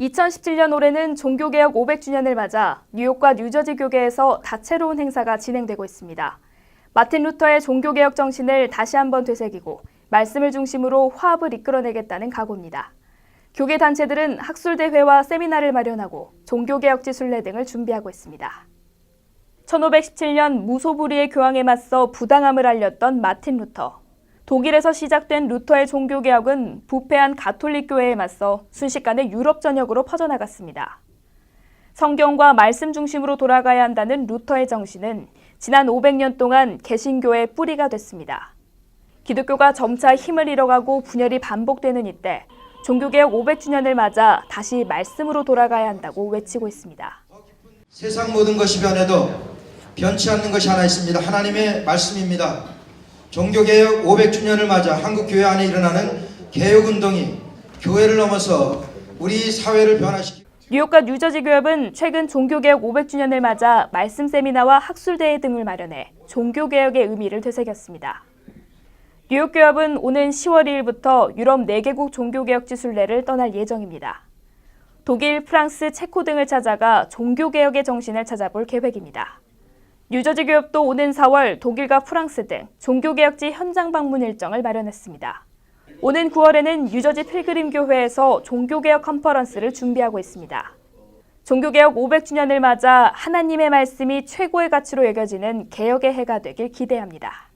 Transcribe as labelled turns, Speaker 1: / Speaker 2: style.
Speaker 1: 2017년 올해는 종교개혁 500주년을 맞아 뉴욕과 뉴저지 교계에서 다채로운 행사가 진행되고 있습니다. 마틴 루터의 종교개혁 정신을 다시 한번 되새기고 말씀을 중심으로 화합을 이끌어내겠다는 각오입니다. 교계 단체들은 학술대회와 세미나를 마련하고 종교개혁지 순례 등을 준비하고 있습니다. 1517년 무소불위의 교황에 맞서 부당함을 알렸던 마틴 루터. 독일에서 시작된 루터의 종교개혁은 부패한 가톨릭 교회에 맞서 순식간에 유럽 전역으로 퍼져나갔습니다. 성경과 말씀 중심으로 돌아가야 한다는 루터의 정신은 지난 500년 동안 개신교의 뿌리가 됐습니다. 기독교가 점차 힘을 잃어가고 분열이 반복되는 이때 종교개혁 500주년을 맞아 다시 말씀으로 돌아가야 한다고 외치고 있습니다.
Speaker 2: 세상 모든 것이 변해도 변치 않는 것이 하나 있습니다. 하나님의 말씀입니다. 종교개혁 500주년을 맞아 한국교회 안에 일어나는 개혁운동이 교회를 넘어서 우리 사회를 변화시키고
Speaker 1: 뉴욕과 뉴저지 교협은 최근 종교개혁 500주년을 맞아 말씀 세미나와 학술대회 등을 마련해 종교개혁의 의미를 되새겼습니다. 뉴욕 교협은 오는 10월 2일부터 유럽 4개국 종교개혁 지 순례를 떠날 예정입니다. 독일, 프랑스, 체코 등을 찾아가 종교개혁의 정신을 찾아볼 계획입니다. 뉴저지 교협도 오는 4월 독일과 프랑스 등 종교개혁지 현장 방문 일정을 마련했습니다. 오는 9월에는 뉴저지 필그림 교회에서 종교개혁 컨퍼런스를 준비하고 있습니다. 종교개혁 500주년을 맞아 하나님의 말씀이 최고의 가치로 여겨지는 개혁의 해가 되길 기대합니다.